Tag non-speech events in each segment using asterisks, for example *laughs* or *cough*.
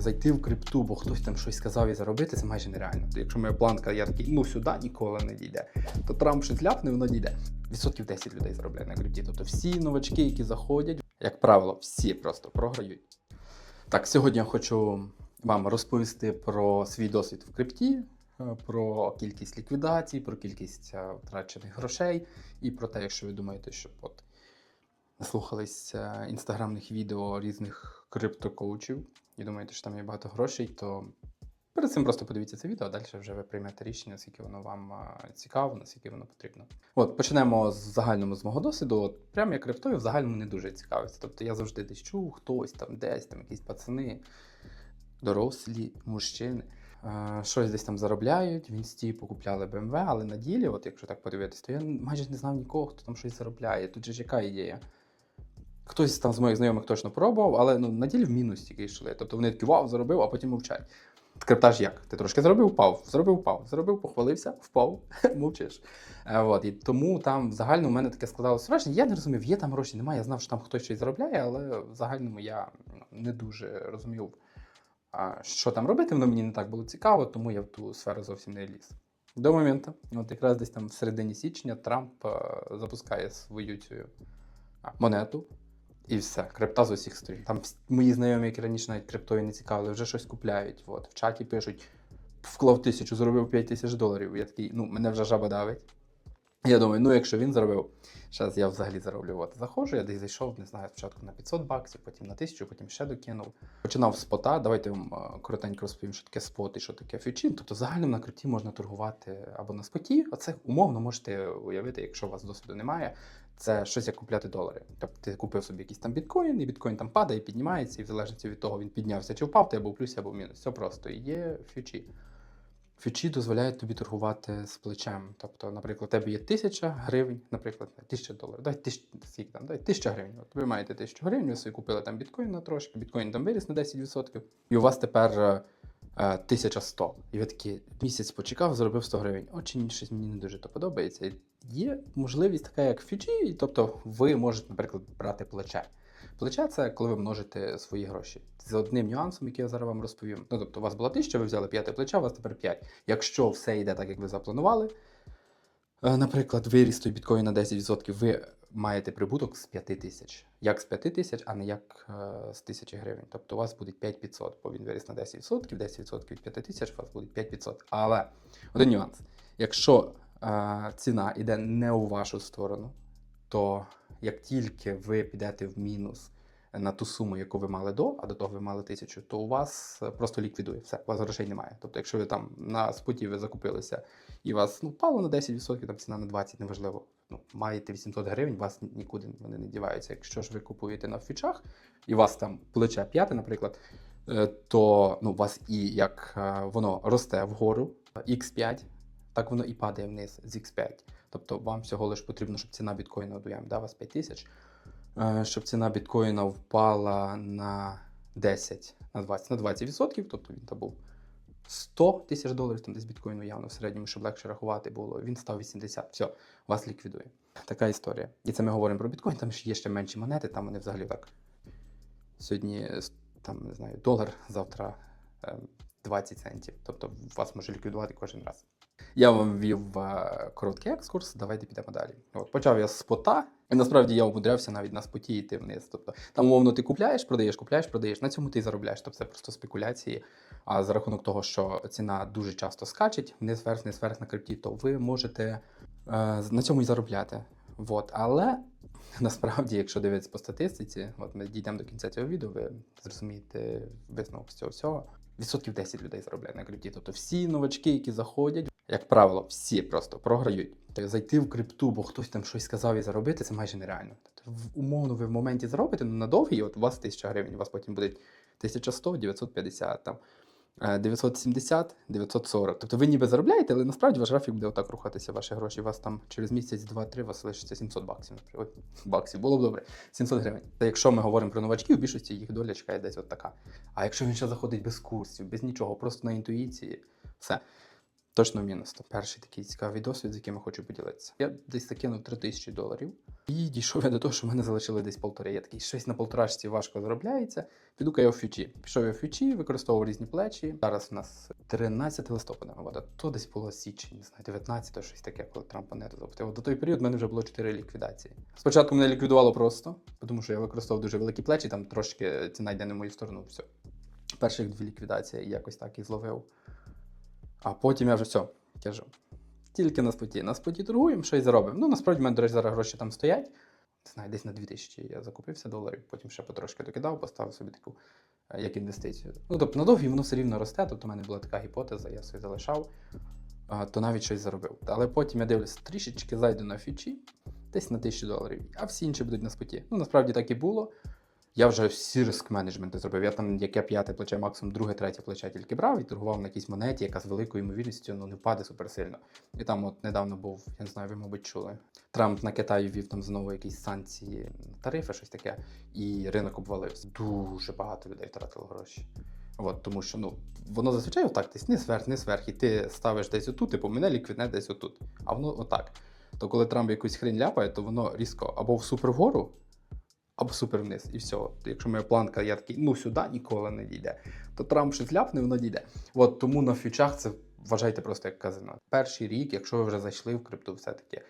Зайти в крипту, бо хтось там щось сказав і заробити, це майже нереально. Якщо моя планка, я такий, ну сюди ніколи не дійде, то Трамп щось ляпне, воно дійде. Відсотків 10 людей заробляє на крипті. Тобто всі новачки, які заходять, як правило, всі просто програють. Так, сьогодні я хочу вам розповісти про свій досвід в крипті, е, про кількість ліквідацій, про кількість е, втрачених грошей і про те, якщо ви думаєте, що от наслухались е, інстаграмних відео різних криптокоучів і думаєте, що там є багато грошей, то перед цим просто подивіться це відео, а далі вже ви приймете рішення, наскільки воно вам е, цікаво, наскільки воно потрібно. От почнемо з загальному з мого досвіду. От прям я криптою в загальному не дуже цікавився. Тобто я завжди десь чув, хтось там десь, там якісь пацани, дорослі мужчини. е, Щось десь там заробляють, в інсті покупляли BMW, але на ділі, от якщо так подивитись, то я майже не знав нікого, хто там щось заробляє. Тут же ж яка ідея? Хтось там з моїх знайомих точно пробував, але ну, на ділі в мінус тільки йшли. Тобто вони такі вау, заробив, а потім мовчать. Криптаж як? Ти трошки зробив, впав, зробив, впав, зробив, похвалився, впав, *laughs* мовчиш. Е, от, і тому там в загальному у мене таке складалося враження. Я не розумів, є там гроші, немає. Я знав, що там хтось щось заробляє, але в загальному я ну, не дуже розумів, що там робити. Воно мені не так було цікаво, тому я в ту сферу зовсім не ліз. До моменту, от якраз десь там в середині січня Трамп е, запускає свою цю монету. І все, крипта з усіх сторін. Там мої знайомі, які раніше навіть криптою не цікавили, вже щось купляють. От, в чаті пишуть: вклав тисячу, заробив 5 тисяч доларів. Я такий, ну, мене вже жаба давить. Я думаю, ну якщо він заробив, зараз я взагалі зароблю. От заходжу, я десь зайшов, не знаю, спочатку на 500 баксів, потім на 1000, потім ще докинув. Починав з спота. Давайте вам е, коротенько розповім, що таке спот і що таке фьючі. Тобто загально на крипті можна торгувати або на споті. Оце умовно можете уявити, якщо у вас досвіду немає. Це щось як купляти долари. Тобто ти купив собі якийсь там біткоін, і біткоін там падає, піднімається, і в залежності від того, він піднявся чи впав, ти або в плюсі, або в мінус. Все просто. Є фьючі. Фьючі дозволяють тобі торгувати з плечем. Тобто, наприклад, у тебе є тисяча гривень, наприклад, тисяча доларів. Дай тисяч, скільки там, дай тисяча гривень. От ви маєте тисячу гривень, ви собі купили там біткоін на трошки, біткоін там виріс на 10%, і у вас тепер е, 1100. І ви такі місяць почекав, заробив 100 гривень. Очень щось мені не дуже то подобається. Є можливість така, як фьючі, тобто ви можете, наприклад, брати плече. Плече це коли ви множите свої гроші. З одним нюансом, який я зараз вам розповім. Ну, тобто, у вас була тисяча, ви взяли п'яте плече, у вас тепер 5. Якщо все йде так, як ви запланували, е, наприклад, виріс той біткоін на 10%, ви маєте прибуток з 5 тисяч. Як з 5 тисяч, а не як е, з тисячі гривень. Тобто у вас буде 5500, бо він виріс на 10%, 10% від 5 тисяч, у вас буде 5500. Але один нюанс. Якщо е, ціна йде не у вашу сторону, то як тільки ви підете в мінус на ту суму, яку ви мали до, а до того ви мали тисячу, то у вас е, просто ліквідує все, у вас грошей немає. Тобто, якщо ви там на споті ви закупилися і вас ну, впало на 10%, там ціна на 20%, неважливо. Ну, маєте 800 гривень, вас нікуди вони не діваються. Якщо ж ви купуєте на фічах, і вас там плече п'яте, наприклад, е, то ну, у вас і як е, воно росте вгору, X5, так воно і падає вниз з X5. Тобто вам всього лиш потрібно, щоб ціна біткоїна уявимо, да, вас 5 тисяч, щоб ціна біткоїна впала на 10, на 20, на 20%, тобто він там був 100 тисяч доларів, там десь біткоїну явно в середньому, щоб легше рахувати було. Він став 80. Все, вас ліквідує. Така історія. І це ми говоримо про біткоін, там ж є ще менші монети, там вони взагалі так. Сьогодні там, не знаю, долар, завтра е, 20 центів. Тобто вас може ліквідувати кожен раз. Я вам ввів е, короткий екскурс, давайте підемо далі. От, почав я з спота, і насправді я умудрявся навіть на споті йти вниз. Тобто, там, умовно, ти купляєш, продаєш, купляєш, продаєш. На цьому ти і заробляєш. Тобто це просто спекуляції. А за рахунок того, що ціна дуже часто скачить, вниз вверх, вниз вверх на крипті, то ви можете е, на цьому і заробляти. От. Але *laughs* насправді, якщо дивитися по статистиці, от ми дійдемо до кінця цього відео, ви зрозумієте висновок з цього всього. Відсотків 10 людей заробляє на крипті. Тобто всі новачки, які заходять, як правило, всі просто програють. Тобто зайти в крипту, бо хтось там щось сказав і заробити, це майже нереально. Тобто, умовно, ви в моменті заробите, ну на довгий, от у вас 1000 гривень, у вас потім буде 1100, 950, там, 970, 940. Тобто ви ніби заробляєте, але насправді ваш графік буде отак рухатися, ваші гроші. У вас там через місяць, два-три, вас лишиться 700 баксів. Ой, баксів, було б добре. 700 гривень. Та якщо ми говоримо про новачків, в більшості їх доля чекає десь от така. А якщо він ще заходить без курсів, без нічого, просто на інтуїції, все. Точно мінус. То перший такий цікавий досвід, з яким я хочу поділитися. Я десь закинув 3 тисячі доларів. І дійшов я до того, що в мене залишили десь полтори. Я такий щось на полторашці важко заробляється. Піду-ка я в фьючі. Пішов я в фьючі, використовував різні плечі. Зараз у нас 13 листопада, мабуть. То десь було січень, не знаю, 19 щось таке, коли Трамп монету запустив. До той період в мене вже було 4 ліквідації. Спочатку мене ліквідувало просто, тому що я використовував дуже великі плечі, там трошки ціна йде не в мою сторону. Все. Перших дві ліквідації якось так і зловив. А потім я вже все, тяжу. Тільки на споті. На споті торгуємо, що й заробимо. Ну, насправді, в мене, до речі, зараз гроші там стоять. Не знаю, десь на 2000 я закупився доларів, потім ще потрошки докидав, поставив собі таку е, як інвестицію. Ну, тобто на довгі воно все рівно росте, тобто в мене була така гіпотеза, я собі залишав, то навіть щось заробив. Але потім я дивлюся, трішечки зайду на фічі, десь на 1000 доларів, а всі інші будуть на споті. Ну, насправді так і було. Я вже всі риск менеджменти зробив. Я там, яке п'яте плече, максимум друге, третє плече тільки брав і торгував на якійсь монеті, яка з великою ймовірністю ну, не впаде суперсильно. І там от недавно був, я не знаю, ви, мабуть, чули. Трамп на Китай ввів там знову якісь санкції, тарифи, щось таке, і ринок обвалився. Дуже багато людей втратило гроші. От, тому що ну, воно зазвичай отак десь не зверх, не зверх, і ти ставиш десь отут, типу мене ліквідне десь отут. А воно отак. То коли Трамп якусь хрень ляпає, то воно різко або в супер вгору, або супер вниз. І все. Якщо моя планка, я такий, ну сюди ніколи не дійде, то Трамп щось ляпне, воно дійде. От тому на фьючах це вважайте просто як казино. Перший рік, якщо ви вже зайшли в крипту, все-таки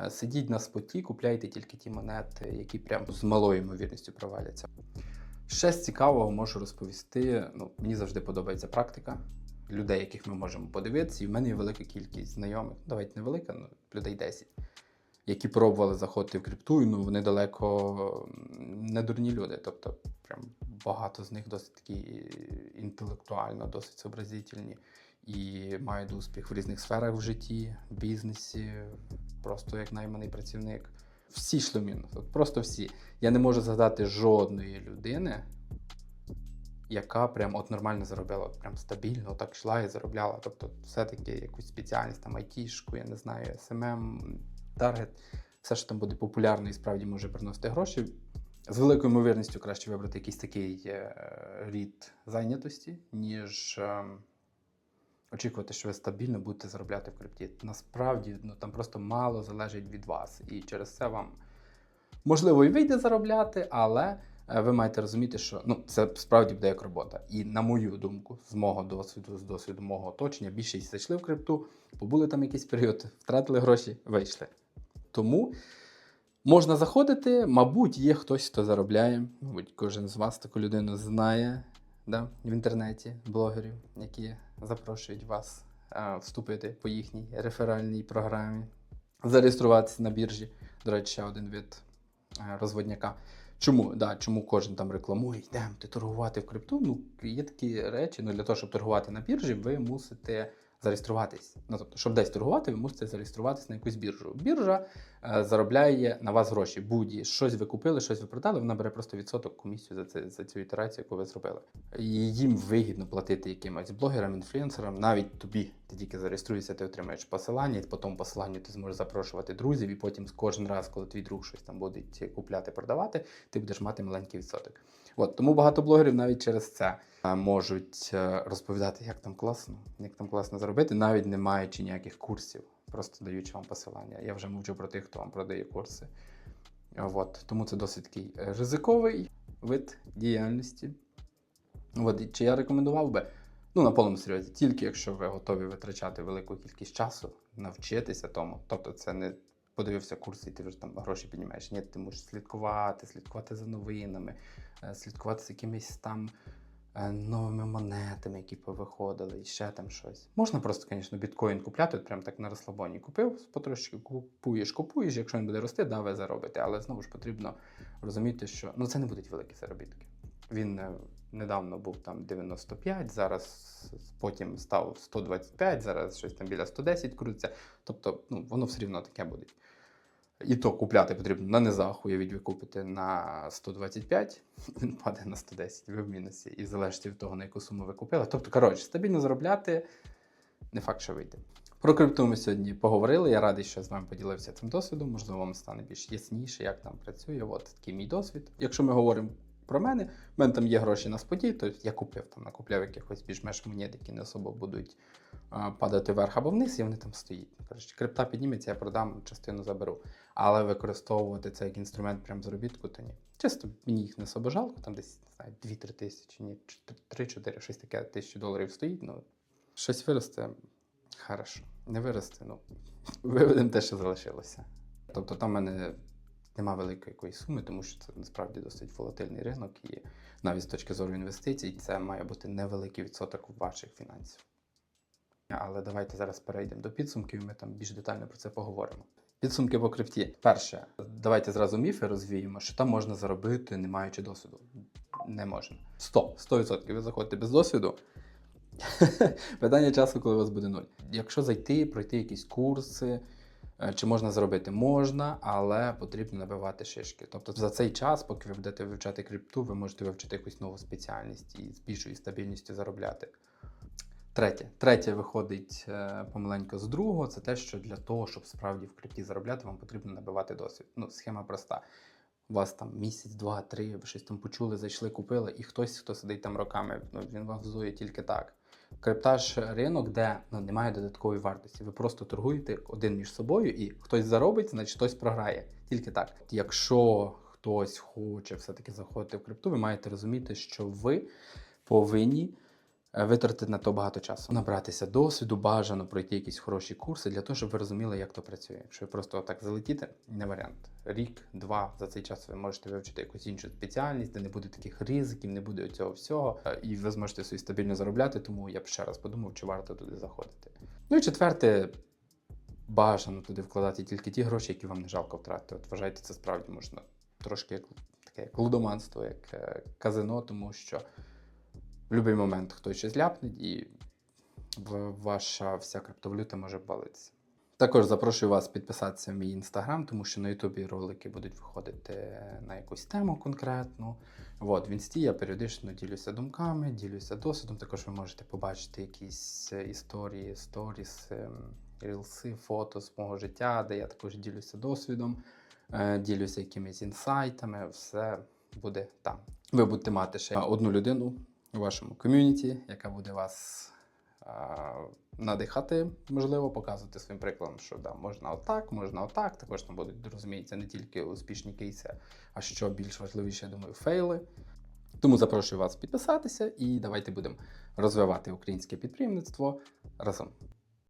е, сидіть на споті, купляйте тільки ті монети, які прям з малою ймовірністю проваляться. Ще з цікавого можу розповісти. Ну, мені завжди подобається практика людей, яких ми можемо подивитися. І в мене є велика кількість знайомих, давайте не велика, ну людей 10, які пробували заходити в крипту, і ну вони далеко не дурні люди. Тобто, прям багато з них досить такі інтелектуально, досить зобразительні і мають успіх в різних сферах в житті, бізнесі, просто як найманий працівник. Всі в. От просто всі. Я не можу згадати жодної людини, яка прям от нормально заробляла, от прям стабільно так йшла і заробляла. Тобто, все-таки якусь спеціальність, там айтішку, я не знаю, SMM, таргет, все, що там буде популярно і справді може приносити гроші. З великою ймовірністю краще вибрати якийсь такий е, рід зайнятості, ніж е, очікувати, що ви стабільно будете заробляти в крипті. Насправді ну, там просто мало залежить від вас. І через це вам можливо і вийде заробляти, але е, ви маєте розуміти, що ну, це справді буде як робота. І на мою думку, з мого досвіду, з досвіду мого оточення, більшість зайшли в крипту, побули там якийсь період, втратили гроші, вийшли. Тому можна заходити, мабуть, є хтось, хто заробляє. Мабуть, кожен з вас таку людину знає да, в інтернеті, блогерів, які запрошують вас а, вступити по їхній реферальній програмі, зареєструватися на біржі. До речі, ще один вид е, розводняка. Чому? Да, чому кожен там рекламує, йдемо ти торгувати в крипту? Ну, є такі речі, ну для того, щоб торгувати на біржі, ви мусите зареєструватись. Ну, тобто, щоб десь торгувати, ви мусите зареєструватись на якусь біржу. Біржа е, заробляє на вас гроші. Будь щось ви купили, щось ви продали, вона бере просто відсоток комісію за це за цю ітерацію, яку ви зробили. І їм вигідно платити якимось блогерам, інфлюенсерам, навіть тобі. Ти тільки зареєструєшся, ти отримаєш посилання, і по тому посиланню ти зможеш запрошувати друзів, і потім кожен раз, коли твій друг щось там буде купляти, продавати, ти будеш мати маленький відсоток. От тому багато блогерів навіть через це е, можуть е, розповідати, як там класно, як там класно заробити, навіть не маючи ніяких курсів, просто даючи вам посилання. Я вже мовчу про тих, хто вам продає курси. От, тому це досить такий е, ризиковий вид діяльності. От, чи я рекомендував би? Ну, на повному серйозі, тільки якщо ви готові витрачати велику кількість часу, навчитися тому. Тобто, це не подивився курс, і ти вже там гроші піднімаєш. Ні, ти мусиш слідкувати, слідкувати за новинами, е, слідкувати з якимись там е, новими монетами, які повиходили, і ще там щось. Можна просто, звісно, біткоін купляти, от прям так на розслабоні купив, потрошки купуєш, купуєш, якщо він буде рости, да, ви заробите. Але знову ж потрібно розуміти, що ну, це не будуть великі заробітки. Він е, недавно був там 95, зараз потім став 125, зараз щось там біля 110 крутиться. Тобто, ну, воно все рівно таке буде. І то купляти потрібно на низах, уявіть, ви купите на 125, *laughs* він паде на 110, ви в мінусі. І залежить від того, на яку суму ви купили. Тобто, коротше, стабільно заробляти, не факт, що вийде. Про крипту ми сьогодні поговорили. Я радий, що з вами поділився цим досвідом. Можливо, вам стане більш ясніше, як там працює. От такий мій досвід. Якщо ми говоримо про мене. У мене там є гроші на споті, тобто я купив там, накупляв якихось більш-менш монет, які не особо будуть а, падати вверх або вниз, і вони там стоять. Коротше, крипта підніметься, я продам, частину заберу. Але використовувати це як інструмент прям заробітку, то ні. Чисто мені їх не особо жалко, там десь не знаю, 2-3 тисячі, ні, 3-4, щось таке тисячі доларів стоїть. Ну, щось виросте, хорошо. Не виросте, ну, *laughs* виведемо те, що залишилося. Тобто там в мене нема великої якоїсь суми, тому що це насправді досить волатильний ринок, і навіть з точки зору інвестицій, це має бути невеликий відсоток ваших фінансів. Але давайте зараз перейдемо до підсумків, і ми там більш детально про це поговоримо. Підсумки по крипті. Перше, давайте зразу міфи розвіємо, що там можна заробити, не маючи досвіду. Не можна. 100, 100%. Ви заходите без досвіду. *laughs* Питання часу, коли у вас буде нуль. Якщо зайти, пройти якісь курси, чи можна заробити? Можна, але потрібно набивати шишки. Тобто за цей час, поки ви будете вивчати крипту, ви можете вивчити якусь нову спеціальність і з більшою стабільністю заробляти. Третє. Третє виходить е, помаленько з другого. Це те, що для того, щоб справді в крипті заробляти, вам потрібно набивати досвід. Ну, схема проста. У вас там місяць, два, три, ви щось там почули, зайшли, купили, і хтось, хто сидить там роками, ну, він вас взує тільки так. Крипта ж ринок, де ну, немає додаткової вартості. Ви просто торгуєте один між собою, і хтось заробить, значить хтось програє. Тільки так. Якщо хтось хоче все-таки заходити в крипту, ви маєте розуміти, що ви повинні витратити на то багато часу. Набратися досвіду, бажано пройти якісь хороші курси для того, щоб ви розуміли, як то працює. Якщо ви просто так залетіти, не варіант. Рік, два за цей час ви можете вивчити якусь іншу спеціальність, де не буде таких ризиків, не буде цього всього, е, і ви зможете собі стабільно заробляти. Тому я б ще раз подумав, чи варто туди заходити. Ну і четверте. Бажано туди вкладати тільки ті гроші, які вам не жалко втратити. От вважайте, це справді можна трошки як таке як лудоманство, як е, казино, тому що будь-який момент хтось щось ляпне, і ваша вся криптовалюта може балитися. Також запрошую вас підписатися в мій інстаграм, тому що на Ютубі ролики будуть виходити на якусь тему конкретну. От, в інсті я періодично ділюся думками, ділюся досвідом. Також ви можете побачити якісь е, історії, сторіс, ем, рілси, фото з мого життя, де я також ділюся досвідом, е, ділюся якимись інсайтами. Все буде там. Ви будете мати ще одну людину у вашому ком'юніті, яка буде вас а, надихати, можливо, показувати своїм прикладом, що да, можна отак, можна отак. Також там будуть, розуміється, не тільки успішні кейси, а що більш важливіше, я думаю, фейли. Тому запрошую вас підписатися і давайте будемо розвивати українське підприємництво разом.